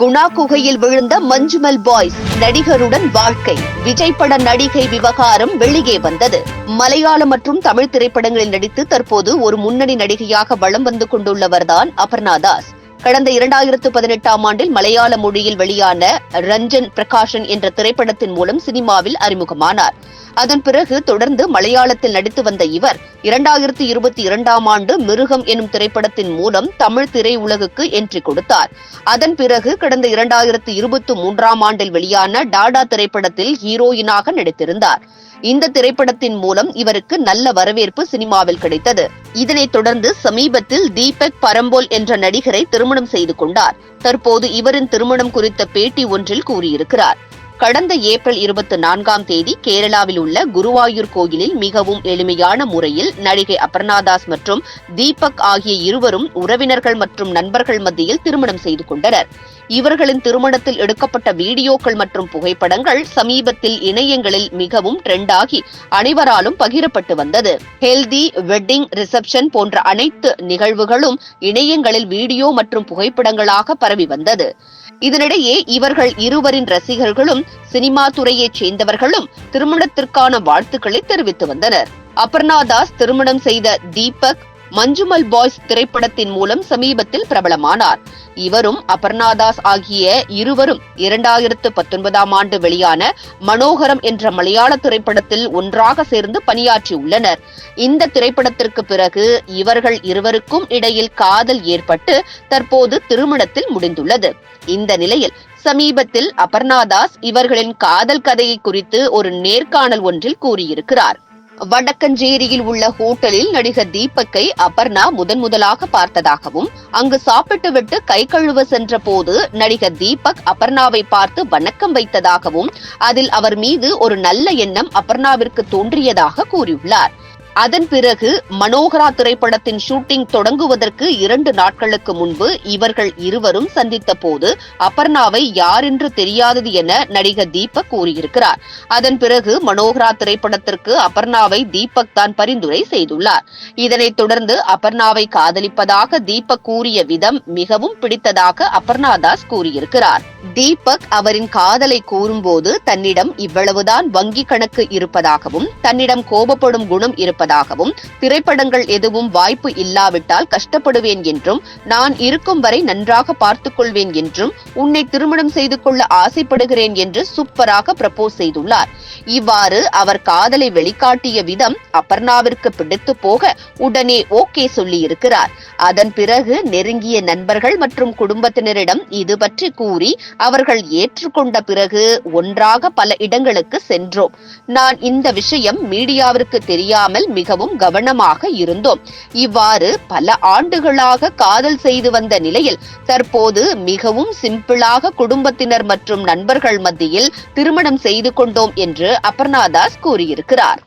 குணா குகையில் விழுந்த மஞ்சுமல் பாய்ஸ் நடிகருடன் வாழ்க்கை. விஜய் பட நடிகை விவகாரம் வெளியே வந்தது. மலையாளம் மற்றும் தமிழ் திரைப்படங்களில் நடித்து தற்போது ஒரு முன்னணி நடிகையாக வலம் வந்து கொண்டுள்ளவர்தான் அபர்ணா தாஸ். கடந்த இரண்டாயிரத்து பதினெட்டாம் ஆண்டில் மலையாள மொழியில் வெளியான ரஞ்சன் பிரகாஷன் என்ற திரைப்படத்தின் மூலம் சினிமாவில் அறிமுகமானார். அதன் பிறகு தொடர்ந்து மலையாளத்தில் நடித்து வந்த இவர் இரண்டாயிரத்தி இருபத்தி இரண்டாம் ஆண்டு மிருகம் எனும் திரைப்படத்தின் மூலம் தமிழ் திரையுலகுக்கு என்ட்ரி கொடுத்தார். அதன் பிறகு கடந்த இரண்டாயிரத்து இருபத்தி மூன்றாம் ஆண்டில் வெளியான டாடா திரைப்படத்தில் ஹீரோயினாக நடித்திருந்தார். இந்த திரைப்படத்தின் மூலம் இவருக்கு நல்ல வரவேற்பு சினிமாவில் கிடைத்தது. இதனைத் தொடர்ந்து சமீபத்தில் தீபக் பரம்போல் என்ற நடிகரை திருமணம் செய்து கொண்டார். தற்போது இவரின் திருமணம் குறித்த பேட்டி ஒன்றில் கூறியிருக்கிறார். கடந்த ஏப்ரல் இருபத்தி நான்காம் தேதி கேரளாவில் உள்ள குருவாயூர் கோயிலில் மிகவும் எளிமையான முறையில் நடிகை அபர்ணாதாஸ் மற்றும் தீபக் ஆகிய இருவரும் உறவினர்கள் மற்றும் நண்பர்கள் மத்தியில் திருமணம் செய்து கொண்டனர். இவர்களின் திருமணத்தில் எடுக்கப்பட்ட வீடியோக்கள் மற்றும் புகைப்படங்கள் சமீபத்தில் இணையங்களில் மிகவும் ட்ரெண்டாகி அனைவராலும் பகிரப்பட்டு வந்தது. ஹெல்தி வெட்டிங் ரிசப்ஷன் போன்ற அனைத்து நிகழ்வுகளும் இணையங்களில் வீடியோ மற்றும் புகைப்படங்களாக பரவி வந்தது. இதனிடையே இவர்கள் இருவரின் ரசிகர்களும் சினிமா துறையைச் சேர்ந்தவர்களும் திருமணத்திற்கான வாழ்த்துக்களை தெரிவித்து வந்தனர். அபர்ணா தாஸ் திருமணம் செய்த தீபக் மஞ்சுமல் பாய்ஸ் திரைப்படத்தின் மூலம் சமீபத்தில் பிரபலமானார். இவரும் அபர்ணாதாஸ் ஆகிய இருவரும் இரண்டாயிரத்து பத்தொன்பதாம் ஆண்டு வெளியான மனோகரம் என்ற மலையாள திரைப்படத்தில் ஒன்றாக சேர்ந்து பணியாற்றியுள்ளனர். இந்த திரைப்படத்திற்கு பிறகு இவர்கள் இருவருக்கும் இடையில் காதல் ஏற்பட்டு தற்போது திருமணத்தில் முடிந்துள்ளது. இந்த நிலையில் சமீபத்தில் அபர்ணாதாஸ் இவர்களின் காதல் கதையை குறித்து ஒரு நேர்காணல் ஒன்றில் கூறியிருக்கிறார். வடக்கஞ்சேரியில் உள்ள ஹோட்டலில் நடிகர் தீபக்கை அபர்ணா முதன் முதலாக பார்த்ததாகவும் அங்கு சாப்பிட்டுவிட்டு கை கழுவ சென்ற போது நடிகர் தீபக் அபர்ணாவை பார்த்து வணக்கம் வைத்ததாகவும் அதில் அவர் மீது ஒரு நல்ல எண்ணம் அபர்ணாவிற்கு தோன்றியதாக கூறியுள்ளார். அதன் பிறகு மனோகரா திரைப்படத்தின் ஷூட்டிங் தொடங்குவதற்கு இரண்டு நாட்களுக்கு முன்பு இவர்கள் இருவரும் சந்தித்த போது அபர்ணாவை யாரென்று தெரியாதது என நடிகர் தீபக் கூறியிருக்கிறார். அதன் பிறகு மனோகரா திரைப்படத்திற்கு அபர்ணாவை தீபக் தான் பரிந்துரை செய்துள்ளார். இதனைத் தொடர்ந்து அபர்ணாவை காதலிப்பதாக தீபக் கூறிய விதம் மிகவும் பிடித்ததாக அபர்ணா தாஸ் கூறியிருக்கிறார். தீபக் அவரின் காதலை கூறும்போது தன்னிடம் இவ்வளவுதான் வங்கி கணக்கு இருப்பதாகவும் தன்னிடம் கோபப்படும் குணம் இருப்பதாகவும் திரைப்படங்கள் எதுவும் வாய்ப்பு இல்லாவிட்டால் கஷ்டப்படுவேன் என்றும் நான் இருக்கும் வரை நன்றாக பார்த்துக் கொள்வேன் என்றும் உன்னை திருமணம் செய்து கொள்ள ஆசைப்படுகிறேன் என்று சூப்பராக ப்ரப்போஸ் செய்துள்ளார். இவ்வாறு அவர் காதலை வெளிக்காட்டிய விதம் அபர்ணாவிற்கு பிடித்து போக உடனே ஓகே சொல்லியிருக்கிறார். அதன் பிறகு நெருங்கிய நண்பர்கள் மற்றும் குடும்பத்தினரிடம் இது பற்றி கூறி அவர்கள் ஏற்றுக்கொண்ட பிறகு ஒன்றாக பல இடங்களுக்கு சென்றோம். நான் இந்த விஷயம் மீடியாவிற்கு தெரியாமல் மிகவும் கவனமாக இருந்தோம். இவ்வாறு பல ஆண்டுகளாக காதல் செய்து வந்த நிலையில் தற்போது மிகவும் சிம்பிளாக குடும்பத்தினர் மற்றும் நண்பர்கள் மத்தியில் திருமணம் செய்து கொண்டோம் என்று அபர்ணாதாஸ் கூறியிருக்கிறார்.